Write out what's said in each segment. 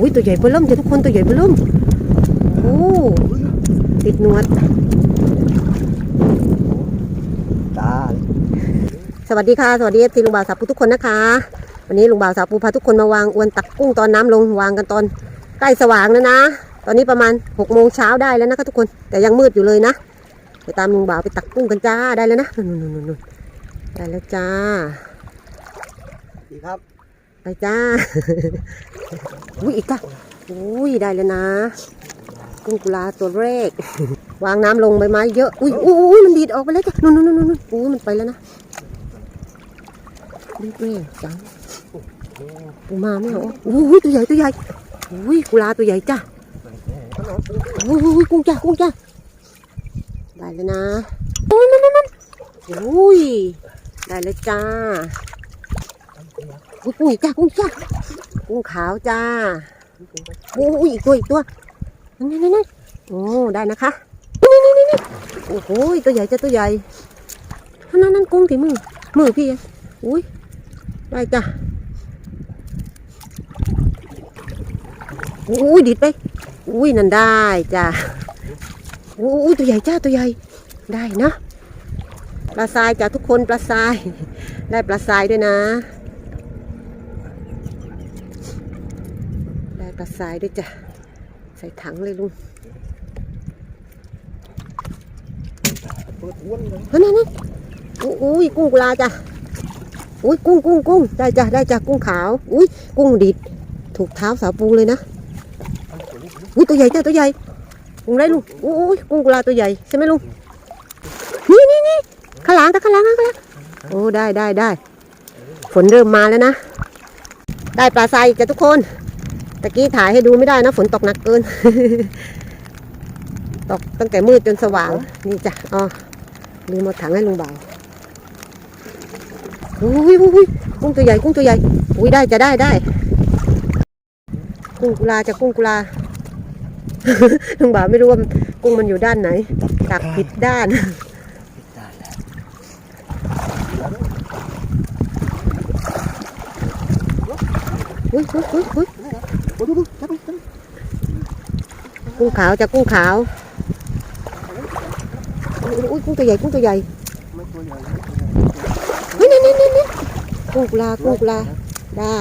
อุ้ยตัวใหญ่เบิ่มเริ่มจ้ะทุกคนตัวใหญ่เบิ่มเริ่มโอ้ติดนวดตาสวัสดีค่ะ สวัสดีทีลุงบ่าวสาวปูทุกคนนะคะ วันนี้ลุงบ่าวสาวปูพาทุกคนมาวางอวนตักกุ้งตอนน้ำลงวางกันตอนใกล้สว่างแล้วนะ ตอนนี้ประมาณ6กโมงเช้าได้แล้วนะคะทุกคนแต่ยังมืดอยู่เลยนะไปตามลุงบ่าวไปตักกุ้งกันจ้าได้แล้วนะนู่นๆๆได้แล้วจ้าดีครับ ไปจ้า อุ้ยอีกจ้ะอุ้ยได้แล้วนะ กุ้งกุลาตัวแรก วางน้ำลงใบไม้เยอะ อุ้ยอุ้ยมันดีดออกไปแล้วจ้ะนู่นนู่นนู่นนู่นอุ้ยมันไปแล้วนะดีดแม่จังปูมาไม่เหรออุ้ยตัวใหญ่ตัวใหญ่อุ้ยกุลาตัวใหญ่จ้ะอุ้ยอุ้ยกุ้งจ้ะกุ้งจ้ะได้แล้วนะนั่นนั่นนั่นอุ้ยได้แล้วจ้า กุ้งอีกจ้ากุ้งจ้ากุ้งขาวจ้าโอ้ยอีกตัวอีกตัวนั่นนั่นนั่นโอ้ได้นะคะนี่นี่นี่โอ้โหตัวใหญ่จ้าตัวใหญ่นั่นนั่นนั่นกุ้งที่มือมือพี่อะอุ้ยได้จ้าอุ้ยดิดไปอุ้ยนั่นได้จ้าอุ้ยตัวใหญ่จ้าตัวใหญ่ได้นะปลาทรายจ้าทุกคนปลาทรายได้ปลาทรายด้วยนะ ได้ ปลาทรายด้วยจ้ะ ใส่ถังเลยลุงเปิดวนเลยนั่นนั่นอุ้ยกุ้งกุลาจ้ะอุ้ยกุ้งกุ้งกุ้งได้จ้ะได้จ้ะกุ้งขาวอุ้ยกุ้งดิดถูกเท้าสาวปูเลยนะอุ้ยตัวใหญ่จ้ะตัวใหญ่กุ้งไรลุงอุ้ยกุ้งกุลาตัวใหญ่ใช่ไหมลุงนี่นี่นี่ข้างหลังตะข้างหลังข้างหลังโอ้ได้ได้ได้ฝนเริ่มมาแล้วนะ ได้ปลาทรายจ้ะทุกคน ตะกี้ถ่ายให้ดูไม่ได้นะฝนตกหนักเกิน ตกตั้งแต่มืดจนสว่าง นี่จ้ะอ๋อลืมเอาถังให้ลุงบ่าวอุ้ยอุ้ยกุ้งตัวใหญ่กุ้งตัวใหญ่อุ้ยได้จะได้ได้กุ้งกุลาจะกุ้งกุลาลุงบ่าวไม่รู้ว่ากุ้งมันอยู่ด้านไหนตักผิดด้านอุ้ยอุ้ยอุ้ยอุ้ย ดูดูจับจับกุ้งขาวจะกุ้งขาวอุ้ยกุ้งตัวใหญ่กุ้งตัวใหญ่ไม่ตัวใหญ่นี่นี่นี่นี่นี่กุ้งกุลากุ้งกุลาได้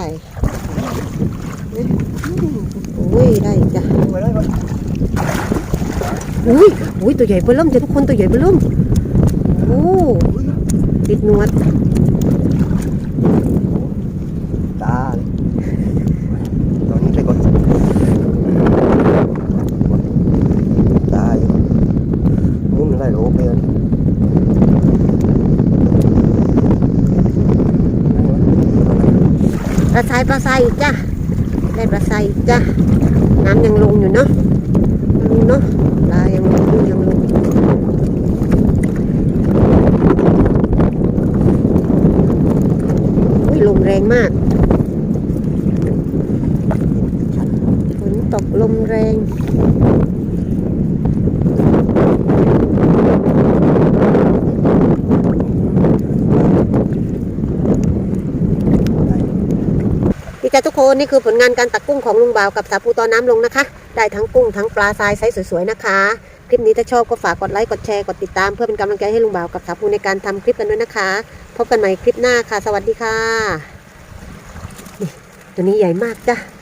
อุ้ยได้จ้ะอุ้ยอุ้ยตัวใหญ่เบิ่มเริ่มจ้ะทุกคนตัวใหญ่เบิ่มเริ่มโอ้ติดนวด ตาตอนนี้ไปก่อนตาอยู่นี่มันได้โลเปน ป ลาทรายปลาทรายอีกจ้ะได้ปลาทรายอีกจ้ะน้ำยังลงอยู่เนาะลงเนาะปลายังลงยังลงอุ้ยลมแรงมากฝนตกลมแรง นี่จ้ะทุกคนนี่คือผลงานการตักกุ้งของลุงบ่าวกับสาปูตอนน้ำลงนะคะ ได้ทั้งกุ้งทั้งปลาทรายไซส์สวยๆนะคะ คลิปนี้ถ้าชอบก็ฝากกดไลค์กดแชร์กดติดตามเพื่อเป็นกำลังใจให้ลุงบ่าวกับสาปูในการทำคลิปกันด้วยนะคะ พบกันใหม่คลิปหน้าค่ะ สวัสดีค่ะ นี่ตัวนี้ใหญ่มากจ้ะ